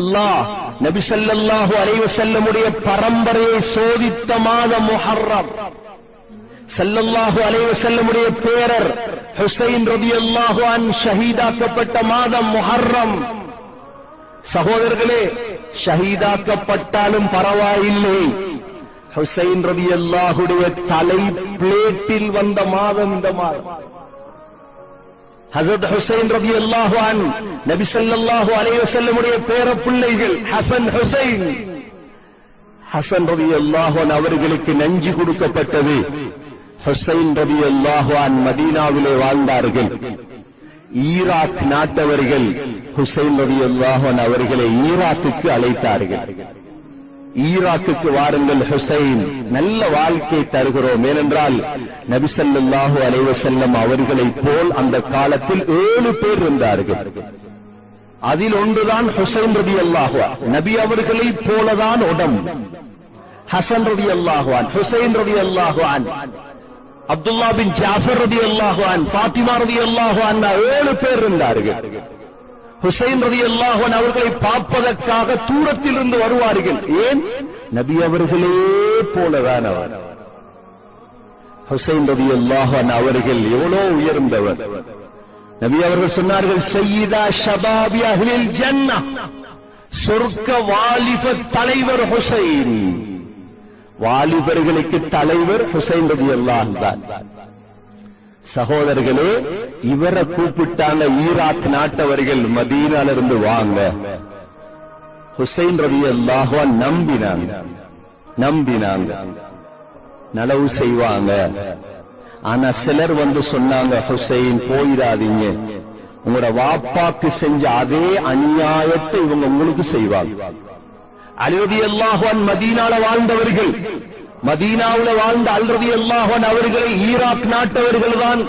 அல்லாஹ் நபி ஸல்லல்லாஹு அலைஹி வஸல்லமுடைய பரம்பரையை சோதித்த மாத முஹர்ரம். ஸல்லல்லாஹு அலைஹி செல்லமுடைய பேரர் ஹுசைன் ரலியல்லாஹு அன் ஷஹீதாக்கப்பட்ட மாதம் முஹர்ரம். சகோதரர்களே ஷஹீதாக்கப்பட்டாலும் பரவாயில்லை. ஹுசைன் ரலியல்லாஹுடைய தலை பிளேட்டில் வந்த மாதம் இந்த மாதம். ஹசரத் ஹுசைன் ரபி அல்லாஹான் நபி ஸல்லல்லாஹு அலைஹி வஸல்லமுடைய பேர பிள்ளைகள் ஹசன் ஹுசைன். ஹசன் ரபி அல்லாஹான் அவர்களுக்கு நஞ்சு கொடுக்கப்பட்டது. ஹுசைன் ரபி அல்லாஹான் மதீனாவிலே வாழ்ந்தார்கள். ஈராக் நாட்டவர்கள் ஹுசைன் ரபி அல்லாஹான் அவர்களை ஈராக்குக்கு அழைத்தார்கள். ஈராக்குக்கு வாருங்கள் ஹுசைன். நல்ல வாழ்க்கை தருகிறோம். ஏனென்றால் நபிசல்லாஹு அலைவசல்லம் அவர்களைப் போல் அந்த காலத்தில் ஏழு பேர் இருந்தார்கள். அதில் ஒன்றுதான் ஹுசைன் ரதி அல்லாஹுவா நபி அவர்களைப் போலதான் உடம். ஹசன் ரதி அல்லாஹுவான் ஹுசைன் ரதி அல்லாஹுவான் அப்துல்லா பின் ஜாஃபர் ரதி அல்லாஹுவான் பாத்திமா ரதி அல்லாஹுவான் ஏழு பேர் இருந்தார்கள். ஹுசைன் ரதி அல்லாஹன் அவர்களை பார்ப்பதற்காக தூரத்தில் இருந்து வருவார்கள். ஏன்? நபி அவர்களே போலதான் அவர் ஹுசைன் ரதி அல்லாஹன் அவர்கள் எவ்வளோ உயர்ந்தவர். நபி அவர்கள் சொன்னார்கள் சையீதா ஷபாபி அஹ்லில் ஜன்னா சொர்க்க வாலிப தலைவர் ஹுசைன். வாலிபர்களுக்கு தலைவர் ஹுசைன் ரதி அல்லாஹ் தான். சகோதரர்களே இவரை கூப்பிட்டாங்க ஈராக் நாட்டவர்கள் மதீனால இருந்து வாங்க. ஹுசைன் ரவி அல்லாஹா நம்பினாங்க. நம்பினாங்க. நலவு செய்வாங்க. ஆனா சிலர் வந்து சொன்னாங்க ஹுசைன் போயிடாதீங்க. உங்களோட வாப்பாக்கு செஞ்ச அதே அநியாயத்தை இவங்க உங்களுக்கு செய்வாங்க. அலிரதி அல்லாஹான் மதீனால வாழ்ந்தவர்கள் மதீனாவுல வாழ்ந்த அல்ரதி அல்லாஹன் அவர்களை ஈராக் நாட்டவர்கள் தான்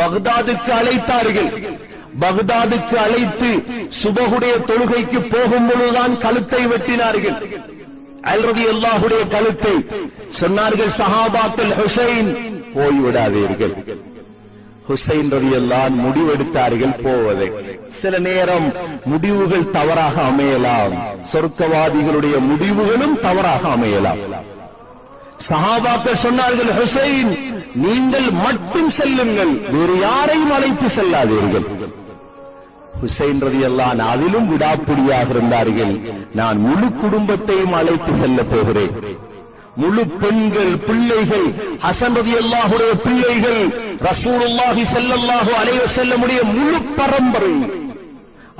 பக்தாதுக்கு அழைத்தார்கள். பக்தாதுக்கு அழைத்து சுபகுடைய தொழுகைக்கு போகும் பொழுதுதான் கழுத்தை வெட்டினார்கள். அல்ரதி அல்லாஹுடைய கழுத்தை சொன்னார்கள் சஹாபாக்கள் ஹுசைன் போய்விடாதீர்கள் ஹுசைன் ரவி எல்லாம் முடிவெடுத்தார்கள் போவதை. சில நேரம் முடிவுகள் தவறாக அமையலாம். சொர்க்கவாதிகளுடைய முடிவுகளும் தவறாக அமையலாம். சஹாபாக்கள் சொன்னார்கள் ஹுசைன் நீங்கள் மட்டும் செல்லுங்கள். வேறு யாரையும் அழைத்து செல்லாதீர்கள். ஹுசைன் ரவி எல்லாம் அதிலும் விடாப்பிடியாக இருந்தார்கள். நான் முழு குடும்பத்தையும் அழைத்து செல்ல போகிறேன். முழு பெண்கள் பிள்ளைகள் ஹசன் ரதி அல்லாஹுடைய பிள்ளைகள் ரசூலுல்லாஹி ஸல்லல்லாஹு அலைஹி வஸல்லமுடைய முழு பரம்பரை.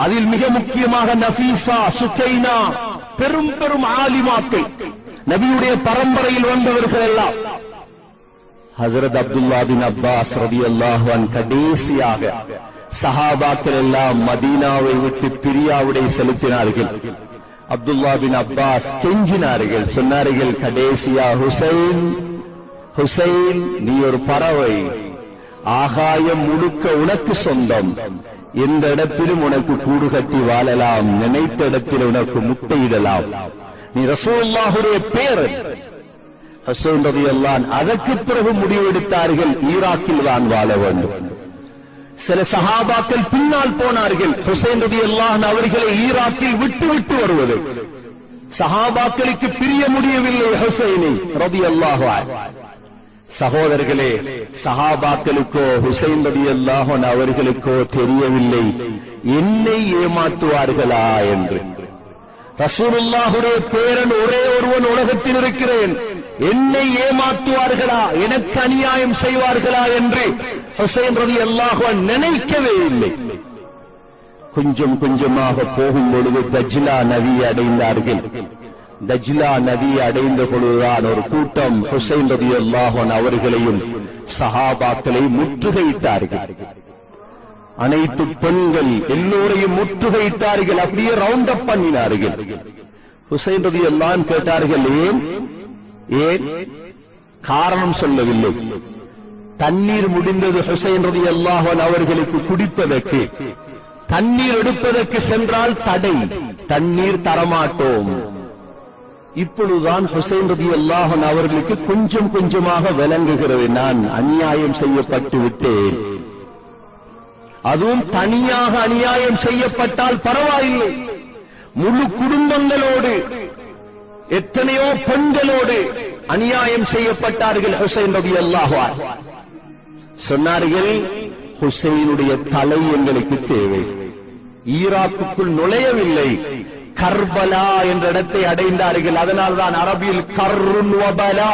அதில் மிக முக்கியமாக நபீசா சுகைனா பெரும் பெரும் ஆலிமாக்கள். நபியுடைய பரம்பரையில் வந்தவர்கள் எல்லாம். ஹசரத் அப்துல்லா பின் அப்பாஸ் ரவி அல்லாஹான் கடைசியாக சஹாபாக்கள் எல்லாம் மதீனாவை விட்டு பிரியாவுடை செலுத்தினார்கள். அப்துல்லா பின் அப்பாஸ் கெஞ்சினார்கள். சொன்னார்கள் கடைசியா ஹுசைன் ஹுசைன் நீ ஒரு பறவை. ஆகாயம் முழுக்க உனக்கு சொந்தம். எந்த இடத்திலும் உனக்கு கூடு கட்டி வாழலாம். நினைத்த இடத்தில் உனக்கு முட்டையிடலாம். நீ ரசூல்லாஹுடைய பேர் அதற்கு பிறகு முடிவெடுத்தார்கள் ஈராக்கில் தான் வாழ வேண்டும். சில சஹாபாக்கள் பின்னால் போனார்கள் ஹுசைன் ரதி அல்லான் அவர்களை ஈராக்கில் விட்டு விட்டு வருவது. சஹாபாக்களுக்கு பிரிய முடியவில்லை ஹுசைனை ரதி அல்லாஹா சகோதரர்களே சஹாபாக்களுக்கோ ஹுசைன் ரதி அல்லாஹன் அவர்களுக்கோ தெரியவில்லை. என்னை ஏமாற்றுவார்களா என்று. ரசூலுல்லாஹுடைய பேரன் ஒரே ஒருவன் உலகத்தில் இருக்கிறேன். என்னை ஏமாற்றுவார்களா? எனக்கு அநியாயம் செய்வார்களா என்று ஹுசைன் ரவி அல்லாஹுவன் நினைக்கவே இல்லை. கொஞ்சம் கொஞ்சமாக போகும் பொழுது தஜ்லா நதி அடைந்தார்கள். தஜ்லா நதி அடைந்த பொழுதுதான் ஒரு கூட்டம் ஹுசைன் ரதி அல்லாஹன் அவர்களையும் சஹாபாக்களை முற்றுகையிட்டார்கள். அனைத்து பெண்கள் எல்லோரையும் முற்றுகையிட்டார்கள். அப்படியே ரவுண்ட் அப் பண்ணினார்கள். ஹுசைன் ரவி எல்லாம் கேட்டார்கள் ஏன்? ஏன்? காரணம் சொல்லவில்லை. தண்ணீர் முடிந்தது ஹுசைன் ரதி அல்லாஹன் அவர்களுக்கு குடிப்பதற்கு. தண்ணீர் எடுப்பதற்கு சென்றால் தடை. தண்ணீர் தரமாட்டோம். இப்பொழுதுதான் ஹுசைன் ரதி அல்லாஹன் அவர்களுக்கு கொஞ்சம் கொஞ்சமாக விளங்குகிறது. நான் அநியாயம் செய்யப்பட்டு விட்டேன் அதுவும் தனியாக அநியாயம் செய்யப்பட்டால் பரவாயில்லை. முழு குடும்பங்களோடு எத்தனையோ பெண்களோடு அநியாயம் செய்யப்பட்டார்கள் ஹுசைன் ரவி அல்லாஹார் சொன்னார்கள் ஹுசைனுடைய தலை எங்களுக்கு தேவை. ஈராக்குக்குள் நுழையவில்லை. கர்பலா என்ற இடத்தை அடைந்தார்கள். அதனால்தான் அரபியில் கர்ருன் வபலா.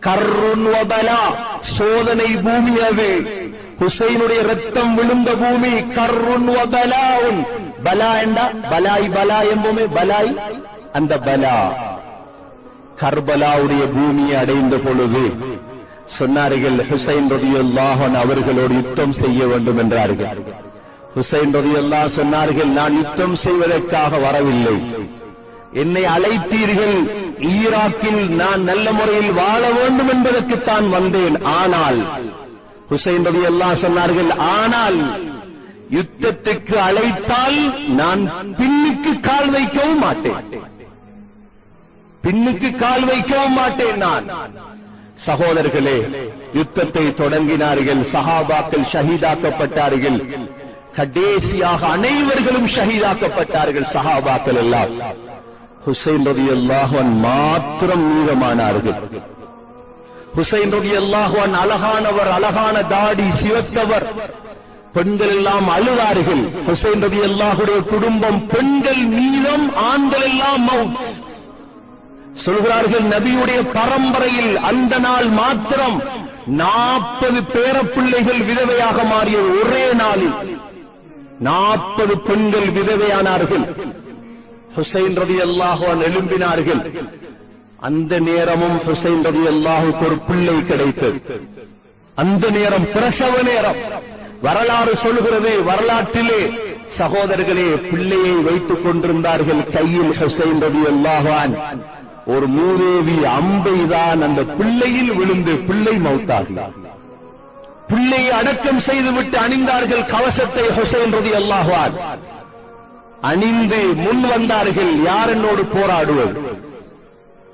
கர்ருன் வபலா. சோதனை பூமி அது. ஹுசைனுடைய രക്തം വിളുന്ന ഭൂമി கர்ருன் வபலாவுன் பலா என்றா பலாய் பலா என்போமே பலாய் அந்த பலா கர்பலாவுடைய பூமியை அடைந்த பொழுது சொன்னார்கள் ஹுசைன் ரதியுல்லாஹன் அவர்களோடு யுத்தம் செய்ய வேண்டும் என்றார்கள் ஹுசைன் ரதியுல்லா சொன்னார்கள் நான் யுத்தம் செய்வதற்காக வரவில்லை என்னை அழைத்தீர்கள் ஈராக்கில் நான் நல்ல முறையில் வாழ வேண்டும் என்பதற்குத்தான் வந்தேன் ஆனால் ஹுசைன் ரவி ரதியுல்லாஹ் சொன்னார்கள் ஆனால் யுத்தத்துக்கு அழைத்தால் நான் பின்னுக்கு கால் வைக்கவும் மாட்டேன். பின்னுக்கு கால் வைக்கவும் மாட்டேன் நான். சகோதரர்களே யுத்தத்தை தொடங்கினார்கள் சஹாபாக்கள் ஷஹீதாக்கப்பட்டார்கள் கடைசியாக அனைவர்களும் ஷஹீதாக்கப்பட்டார்கள் சஹாபாக்கள் எல்லாம். ஹுசைன் ரவி அல்லாஹன் மாத்திரம் மீதமானார்கள். ஹுசைன் ரவி அல்லாஹன் அழகானவர் அழகான தாடி சிவத்தவர். பெண்கள் எல்லாம் அழுவார்கள் ஹுசைன் ரவி அல்லாஹுடைய குடும்பம் பெண்கள் மீதம் ஆண்கள் எல்லாம் மவுத் சொல்கிறார்கள் நபியுடைய பரம்பரையில் அந்த நாள் மாத்திரம் நாற்பது பேரப்பிள்ளைகள் விதவையாக மாறிய ஒரே நாளில் நாற்பது பெண்கள் விதவையானார்கள். ஹுசைன் ரவி அல்லாஹான் எழும்பினார்கள். அந்த நேரமும் ஹுசைன் ரவி அல்லாஹுக்கு ஒரு பிள்ளை கிடைத்தது. அந்த நேரம் பிரசவ நேரம். வரலாறு சொல்கிறது வரலாற்றிலே சகோதரர்களே பிள்ளையை வைத்துக் கொண்டிருந்தார்கள் கையில் ஹுசைன் ரவி அல்லாஹான் ஒரு மூதேவி அம்பை தான் அந்த பிள்ளையில் விழுந்து பிள்ளை மௌத்தாகினார் பிள்ளையை அடக்கம் செய்துவிட்டு அணிந்தார்கள் கவசத்தை ஹுசைன் ரதி அல்லாஹான் அணிந்து முன் வந்தார்கள் யார் என்னோடு போராடுவது?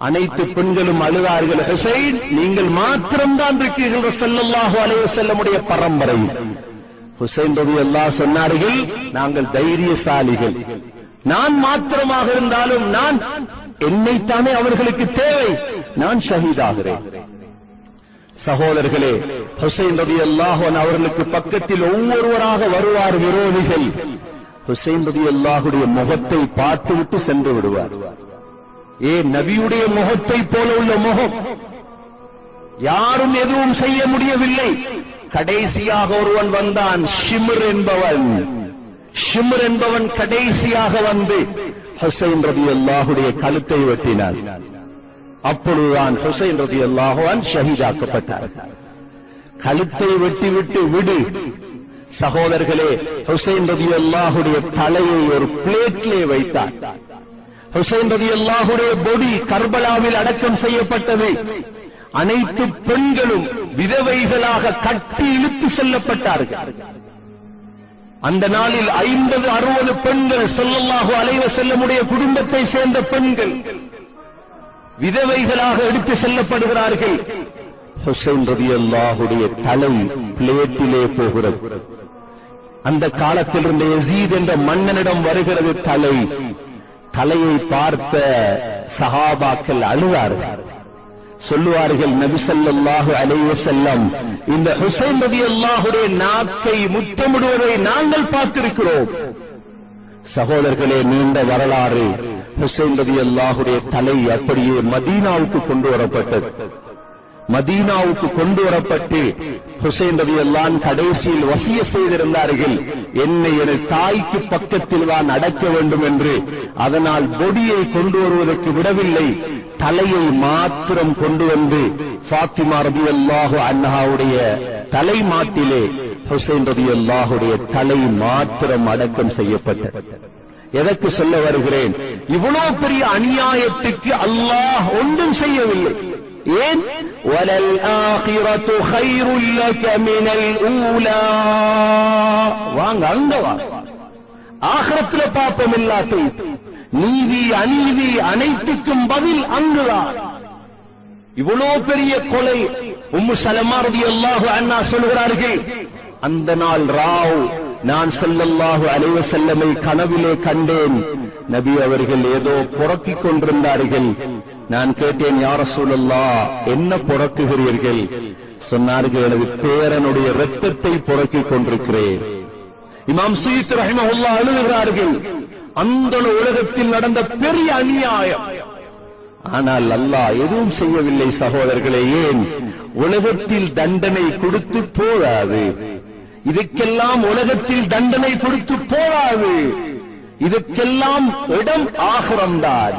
அனைத்து பெண்களும் அழுதார்கள். ஹுசைன் நீங்கள் மாத்திரம்தான் இருக்கீர்கள் செல்லல்லாஹு அலைய செல்லமுடைய பரம்பரை. ஹுசைன் ரவி அல்லா சொன்னார்கள் நாங்கள் தைரியசாலிகள். நான் மாத்திரமாக இருந்தாலும் நான் என்னைத்தானே அவர்களுக்கு தேவை. நான் ஷஹீதாகிறேன். சகோதரர்களே ஹுசைன் ரவி அல்லாஹன் அவர்களுக்கு பக்கத்தில் ஒவ்வொருவராக வருவார் விரோதிகள். ஹுசைன் ரவி அல்லாஹுடைய முகத்தை பார்த்துவிட்டு சென்று விடுவார். ஏ நபியுடைய முகத்தை போல உள்ள முகம். யாரும் எதுவும் செய்ய முடியவில்லை. கடைசியாக ஒருவன் வந்தான் ஷிமர் என்பவன். ஷிமர் என்பவன் கடைசியாக வந்து ஹுசைன் ரதி அல்லாஹுடைய கழுத்தை வெட்டினான். அப்பொழுதுதான் ஹுசைன் ரதி அல்லாஹுவான் ஷஹீதாக்கப்பட்டார். கழுத்தை வெட்டிவிட்டு விடு. சகோதரர்களே ஹுசைன் ரதி அல்லாஹுடைய தலையை ஒரு பிளேட்லே வைத்தார். ஹுசைன் ரதி அல்லாஹுடைய பொடி கர்பலாவில் அடக்கம் செய்யப்பட்டது. அனைத்து பெண்களும் விதவைகளாக கட்டி இழுத்து செல்லப்பட்டார்கள். அந்த நாளில் ஐம்பது அறுபது பெண்கள் சொல்லல்லாஹு அலைவ செல்லமுடைய குடும்பத்தை சேர்ந்த பெண்கள் விதவைகளாக எடுத்து செல்லப்படுகிறார்கள். ஹுசைன் ரதி அல்லாஹுடைய தலை பிளேட்டிலே போகிறது. அந்த காலத்தில் எசீத் என்ற மன்னனிடம் வருகிறது தலை. தலையை பார்த்த சஹாபாக்கள் அழுவார்கள் சொல்லுவார்கள் நபிசல்லாஹு அலைய செல்லம் இந்த ஹுசைன் அல்லாஹுடைய நாக்கை முத்தமிடுவதை நாங்கள் பார்த்திருக்கிறோம். சகோதரர்களே நீண்ட வரலாறு ஹுசைன் அல்லாஹுடைய தலை அப்படியே மதீனாவுக்கு கொண்டு வரப்பட்டது. மதீனாவுக்கு கொண்டு வரப்பட்டு ஹுசைன் ரவி எல்லாம் கடைசியில் வசிய செய்திருந்தார்கள். என்னை என தாய்க்கு பக்கத்தில் தான் அடக்க வேண்டும் என்று. அதனால் பொடியை கொண்டு வருவதற்கு விடவில்லை. தலையை மாத்திரம் கொண்டு வந்து ஃபாத்திமா ரபி அல்லாஹு அன்னஹாவுடைய தலை மாட்டிலே ஹுசைன் ரபி அல்லாஹுடைய தலை மாத்திரம் அடக்கம் செய்யப்பட்டது. எதற்கு சொல்ல வருகிறேன்? இவ்வளவு பெரிய அநியாயத்துக்கு அல்லாஹ் ஒன்றும் செய்யவில்லை. ஏன்? வாங்க அங்கவா ஆகரத்துல பாப்பம் இல்லாத்து நீதி அநீதி அனைத்துக்கும் பதில் அங்குதான். இவ்வளோ பெரிய கொலை உம்மு சலமாரதி அல்லாஹு அண்ணா சொல்கிறார்கள். அந்த நாள் ராவ் நான் சொல்லல்லாஹு அலைவ செல்லமை கனவிலே கண்டேன். நபி அவர்கள் ஏதோ புறக்கிக் கொண்டிருந்தார்கள். நான் கேட்டேன் யார சூழல்லா என்ன புறக்குகிறீர்கள்? சொன்னார்கள் எனது பேரனுடைய ரத்தத்தை புறக்கிக் கொண்டிருக்கிறேன். இமாம் சீத் ரஹிமஹுல்லா எழுதுகிறார்கள் அந்த உலகத்தில் நடந்த பெரிய அநியாயம். ஆனால் அல்லாஹ் எதுவும் செய்யவில்லை சகோதரர்களே ஏன்? உலகத்தில் தண்டனை கொடுத்து போதாது இதுக்கெல்லாம் உலகத்தில் தண்டனை கொடுத்து போதாது இதுக்கெல்லாம் இடம் ஆகிரம்தான்